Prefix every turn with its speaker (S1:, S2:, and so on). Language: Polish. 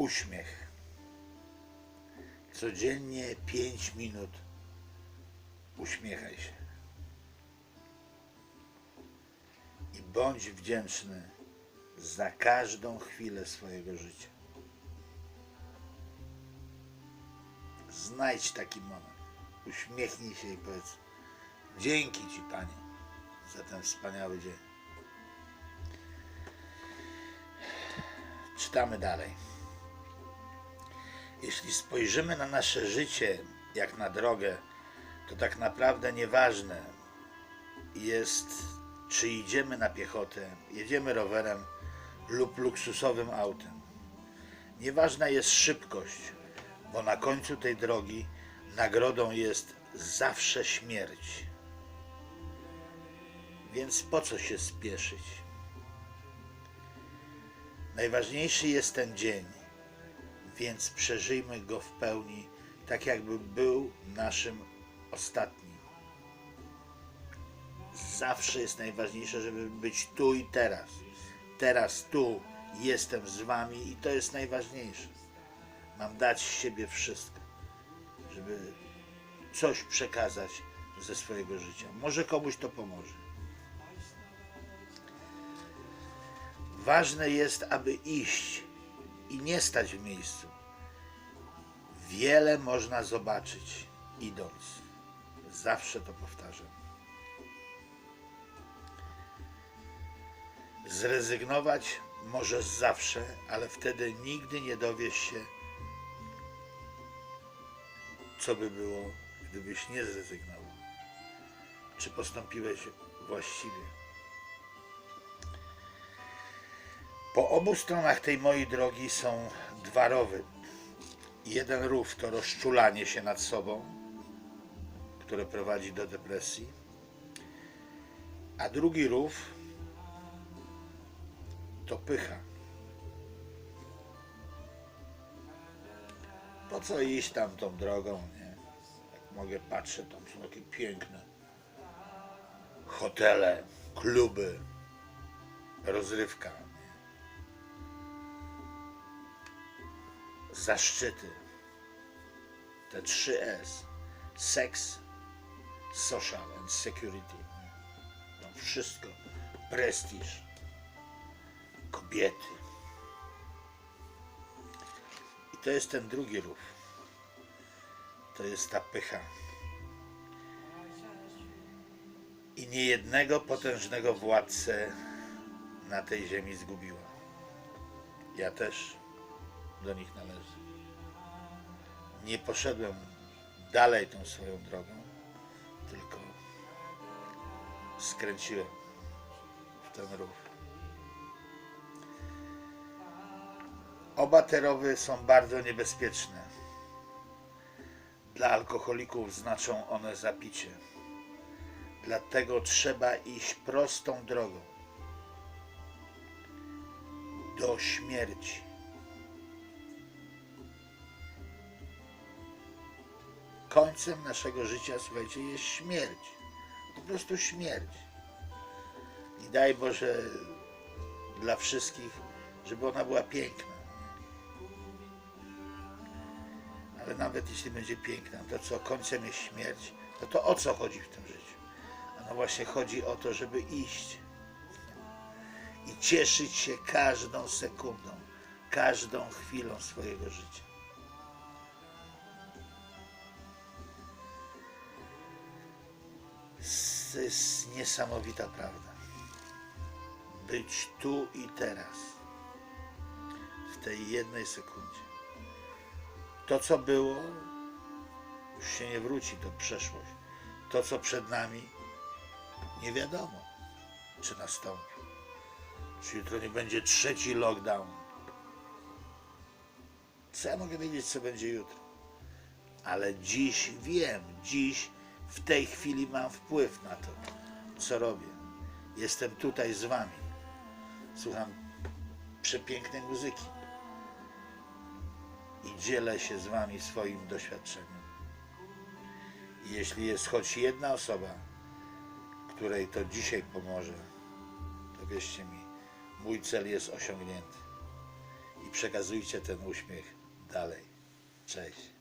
S1: uśmiech. Codziennie 5 minut uśmiechaj się. I bądź wdzięczny za każdą chwilę swojego życia. Znajdź taki moment. Uśmiechnij się i powiedz: Dzięki Ci, Panie, za ten wspaniały dzień. Czytamy dalej. Jeśli spojrzymy na nasze życie jak na drogę, to tak naprawdę nieważne jest, czy idziemy na piechotę, jedziemy rowerem lub luksusowym autem. Nieważna jest szybkość, bo na końcu tej drogi nagrodą jest zawsze śmierć. Więc po co się spieszyć? Najważniejszy jest ten dzień, więc przeżyjmy go w pełni, tak jakby był naszym ostatnim. Zawsze jest najważniejsze, żeby być tu i teraz. Teraz tu jestem z wami i to jest najważniejsze. Mam dać z siebie wszystko, żeby coś przekazać ze swojego życia. Może komuś to pomoże. Ważne jest, aby iść i nie stać w miejscu. Wiele można zobaczyć idąc. Zawsze to powtarzam. Zrezygnować możesz zawsze, ale wtedy nigdy nie dowiesz się, co by było, gdybyś nie zrezygnował. Czy postąpiłeś właściwie? Po obu stronach tej mojej drogi są dwa rowy. Jeden rów to rozczulanie się nad sobą, które prowadzi do depresji, a drugi rów to pycha. Po co iść tam tą drogą, nie? Jak mogę patrzę, tam są takie piękne hotele, kluby, rozrywka. Zaszczyty. Te trzy S. Seks, social and security. Tam wszystko. Prestiż. Kobiety. I to jest ten drugi rów. To jest ta pycha. I niejednego potężnego władcę na tej ziemi zgubiła. Ja też do nich należy. Nie poszedłem dalej tą swoją drogą, tylko skręciłem w ten rów. Oba te rowy są bardzo niebezpieczne. Dla alkoholików znaczą one zapicie. Dlatego trzeba iść prostą drogą do śmierci. Końcem naszego życia, słuchajcie, jest śmierć. Po prostu śmierć. I daj Boże dla wszystkich, żeby ona była piękna. Ale nawet jeśli będzie piękna, to co końcem jest śmierć, no to o co chodzi w tym życiu? A no właśnie chodzi o to, żeby iść i cieszyć się każdą sekundą, każdą chwilą swojego życia. To jest niesamowita prawda. Być tu i teraz, w tej jednej sekundzie. To, co było, już się nie wróci, to przeszłość. To, co przed nami, nie wiadomo, czy nastąpi. Czy jutro nie będzie trzeci lockdown. Co ja mogę wiedzieć, co będzie jutro? Ale dziś wiem, dziś w tej chwili mam wpływ na to, co robię. Jestem tutaj z Wami. Słucham przepięknej muzyki i dzielę się z Wami swoim doświadczeniem. I jeśli jest choć jedna osoba, której to dzisiaj pomoże, to wierzcie mi, mój cel jest osiągnięty. I przekazujcie ten uśmiech dalej. Cześć.